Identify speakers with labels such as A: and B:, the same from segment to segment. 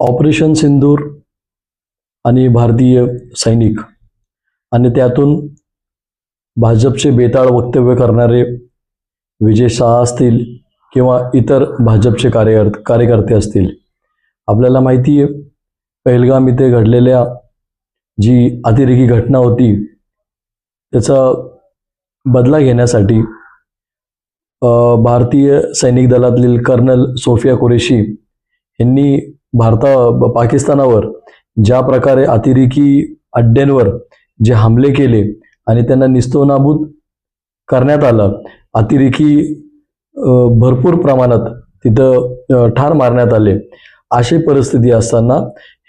A: Operation सिंदूर आणि भारतीय सैनिक आणि त्यातून भाजपचे बेताळ वक्तव्य करणारे विजय शाह असतील किंवा इतर भाजपचे कार्य कार्यकर्ते असतील. आपल्याला माहिती आहे पहलगाम इथे घडलेल्या जी अतिरेकी घटना होती त्याचा बदला घेण्यासाठी भारतीय सैनिक दलातील कर्नल सोफिया कुरेशी यांनी भारता पाकिस्तानावर ज्या प्रकारे अतिरेकी अड्ड्यांवर जे हमले केले आणि त्यांना निस्तोनाबूत करण्यात आलं अतिरेकी भरपूर प्रमाणात तिथं ठार मारण्यात आले अशी परिस्थिती असताना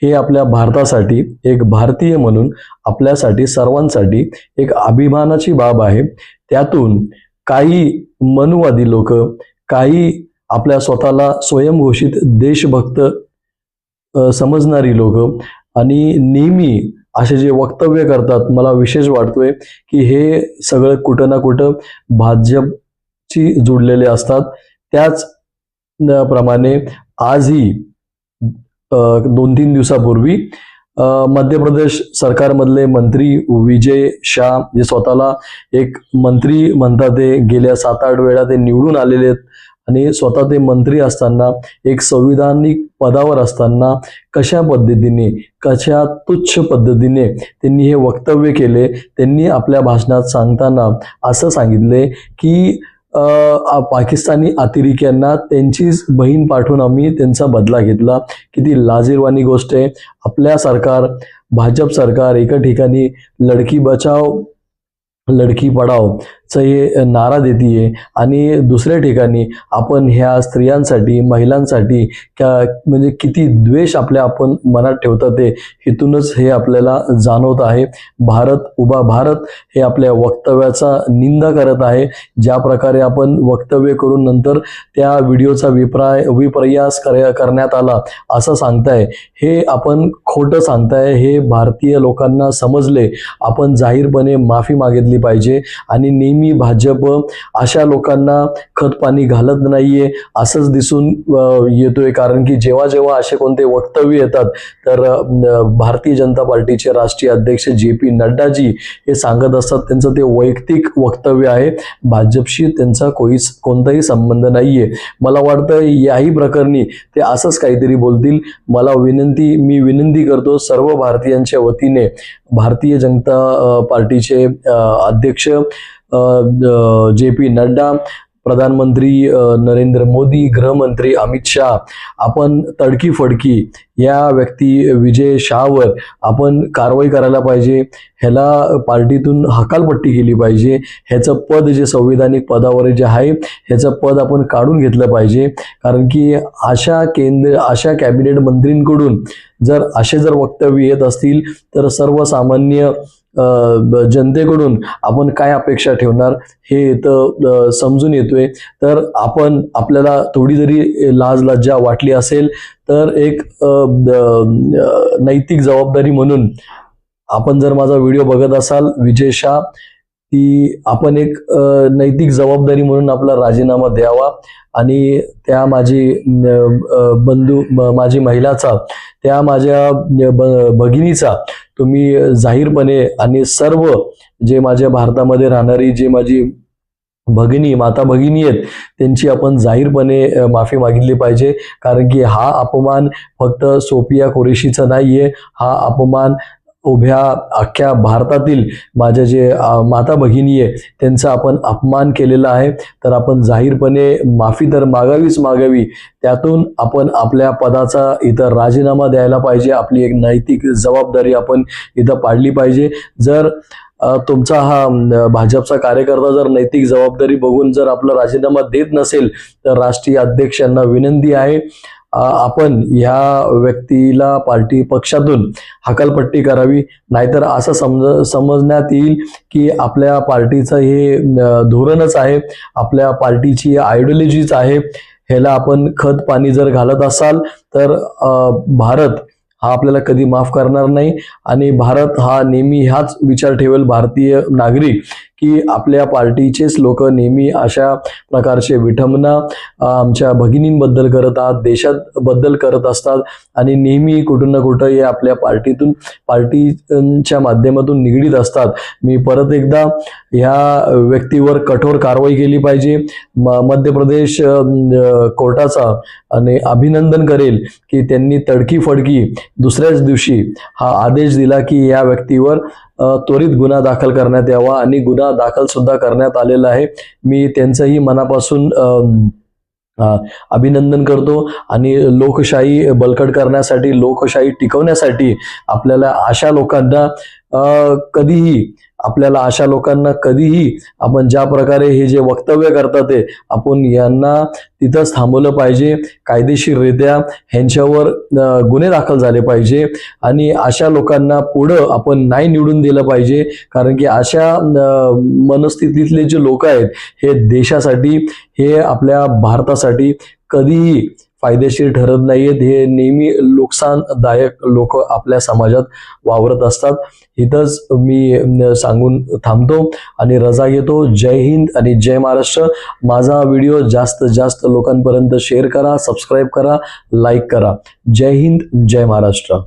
A: हे आपल्या भारतासाठी एक भारतीय म्हणून आपल्यासाठी सर्वांसाठी एक अभिमानाची बाब आहे. त्यातून काही मनुवादी लोक काही आपल्या स्वतःला स्वयंघोषित देशभक्त समजणारी लोक. आणि नेहमी असे जे वक्तव्य करतात मला विशेष वाटतोय की हे सगळं कुठं ना कुठं भाजपची जुडलेले असतात. त्याच प्रमाणे आजही दोन तीन दिवसापूर्वी मध्य प्रदेश सरकारमधले मंत्री विजय शाह जे स्वतःला एक मंत्री म्हणतात ते गेल्या सात आठ वेळा ते निवडून आलेले आहेत. आणि स्वतः ते मंत्री असताना एक संविधानिक पदावर असताना कशा पद्धतीने कशा तुच्छ पद्धतीने त्यांनी हे वक्तव्य केले त्यांनी आपल्या भाषणात सांगताना असं सांगितले की आ- पाकिस्तानी अतिरेक्यांना त्यांचीच बहीण पाठवून आम्ही त्यांचा बदला घेतला. किती लाजीरवाणी गोष्ट आहे. आपल्या सरकार भाजप सरकार एका ठिकाणी लडकी बचाव लडकी पडाव चं हे नारा आहे आणि दुसऱ्या ठिकाणी आपण ह्या स्त्रियांसाठी महिलांसाठी क्या म्हणजे किती द्वेष आपल्या आपण मनात ठेवतात ते इथूनच हे आपल्याला जाणवत आहे. भारत उभा भारत हे आपल्या वक्तव्याचा निंदा करत आहे. ज्या प्रकारे आपण वक्तव्य करून नंतर त्या व्हिडिओचा विप्राय विपर्यास कर करण्यात आला असं सांगताय. हे आपण खोटं सांगताय हे भारतीय लोकांना समजले. आपण जाहीरपणे माफी मागितली पाहिजे. आणि नेहमी मी भाजप अशा लोकांना खत पाणी घालत नाहीये असंच दिसून येतोय. कारण की जेव्हा जेव्हा असे कोणते वक्तव्य येतात तर भारतीय जनता पार्टीचे राष्ट्रीय अध्यक्ष जे पी नड्डाजी हे सांगत असतात त्यांचं ते वैयक्तिक वक्तव्य आहे. भाजपशी त्यांचा कोणीच कोणताही संबंध नाहीये. मला वाटतं याही प्रकरणी ते असंच काहीतरी बोलतील. मला विनंती मी विनंती करतो सर्व भारतीयांच्या वतीने भारतीय जनता पार्टीचे अध्यक्ष जे पी नड्डा प्रधानमंत्री नरेंद्र मोदी गृहमंत्री अमित शाह आपण तडकी फडकी या व्यक्ती विजय शहावर आपण कारवाई करायला पाहिजे. ह्याला पार्टीतून हकालपट्टी केली पाहिजे. ह्याचं पद जे संविधानिक पदावर जे आहे ह्याचं पद आपण काढून घेतलं पाहिजे. कारण की अशा केंद्र अशा कॅबिनेट मंत्रींकडून जर असे जर वक्तव्य येत असतील तर सर्वसामान्य जनतेकडून आपण काय अपेक्षा ठेवणार हे इथं समजून येतोय. तर आपण आपल्याला थोडी जरी लाज लज्जा वाटली असेल तर एक नैतिक जबाबदारी म्हणून आपण जर माझा व्हिडिओ बघत असाल विजय शाह ती आपण एक नैतिक जबाबदारी म्हणून आपला राजीनामा द्यावा आणि त्या माझी बंधू माझी महिलाचा त्या माझ्या भगिनीचा तुम्ही जाहीरपणे आणि सर्व जे माझ्या भारतामध्ये राहणारी जे माझी भगिनी माता भगिनी आहेत त्यांची आपण जाहीरपणे माफी मागितली पाहिजे. कारण की हा अपमान फक्त सोपिया कुरेशीचा नाहीये. हा अपमान उभ्या अख्ख्या भारतातील माझ्या जे माता भगिनी आहे त्यांचा आपण अपमान केलेला आहे. तर आपण जाहीरपणे माफी तर मागावीच मागावी. त्यातून आपण आपल्या पदाचा इथं राजीनामा द्यायला पाहिजे. आपली एक नैतिक जबाबदारी आपण इथं पाडली पाहिजे. जर तुमचा हा भाजपचा कार्यकर्ता जर नैतिक जबाबदारी बघून जर आपला राजीनामा देत नसेल तर राष्ट्रीय अध्यक्षांना विनंती आहे. आपण ह्या व्यक्तीला पार्टी पक्षातून हकालपट्टी करावी. नाहीतर असं समज समजण्यात येईल की आपल्या पार्टीचं हे धोरणच आहे. आपल्या पार्टीची आयडिओलॉजीच आहे. ह्याला आपण खत पाणी जर घालत असाल तर भारत हा आपल्याला कधी माफ करणार नाही. आणि भारत हा नेहमी ह्याच विचार ठेवेल भारतीय नागरिक की आपल्या पार्टीचेच लोक नेहमी अशा प्रकारचे विठंबना आमच्या भगिनींबद्दल करत आहात देशाबद्दल करत असतात आणि नेहमी कुठं ना कुठं हे आपल्या पार्टीतून पार्टीच्या माध्यमातून निगडीत असतात. मी परत एकदा ह्या व्यक्तीवर कठोर कारवाई केली पाहिजे. म- मध्य प्रदेश कोर्टाचा आणि अभिनंदन करेल की त्यांनी तडकी फडकी दुसऱ्याच दिवशी हा आदेश दिला की या व्यक्तीवर त्वरित गुन्हा दाखल करण्यात यावा आणि गुन्हा दाखल सुद्धा करण्यात आलेला आहे. मी त्यांचंही मनापासून अभिनंदन करतो आणि लोकशाही बळकट करण्यासाठी लोकशाही टिकवण्यासाठी आपल्याला अशा लोकांना कधीही आपल्याला अशा लोकांना कधीही आपण ज्या प्रकारे हे जे वक्तव्य करतात ते आपण यांना तिथंच थांबवलं पाहिजे. कायदेशीररित्या ह्यांच्यावर गुन्हे दाखल झाले पाहिजे आणि अशा लोकांना पुढं आपण नाही निवडून दिलं पाहिजे. कारण की अशा मनस्थितीतले जे लोक आहेत हे देशासाठी हे आपल्या भारतासाठी कधीही फायदेशीर ठरत नाहीयेत. हे नेहमी नुकसानदायक लोक आपल्या समाजात वावरत असतात. इथंच मी सांगून थांबतो आणि रजा घेतो. जय हिंद आणि जय महाराष्ट्र. माझा व्हिडिओ जास्त जास्त लोकांपर्यंत शेअर करा सबस्क्राईब करा लाईक करा. जय हिंद जय महाराष्ट्र.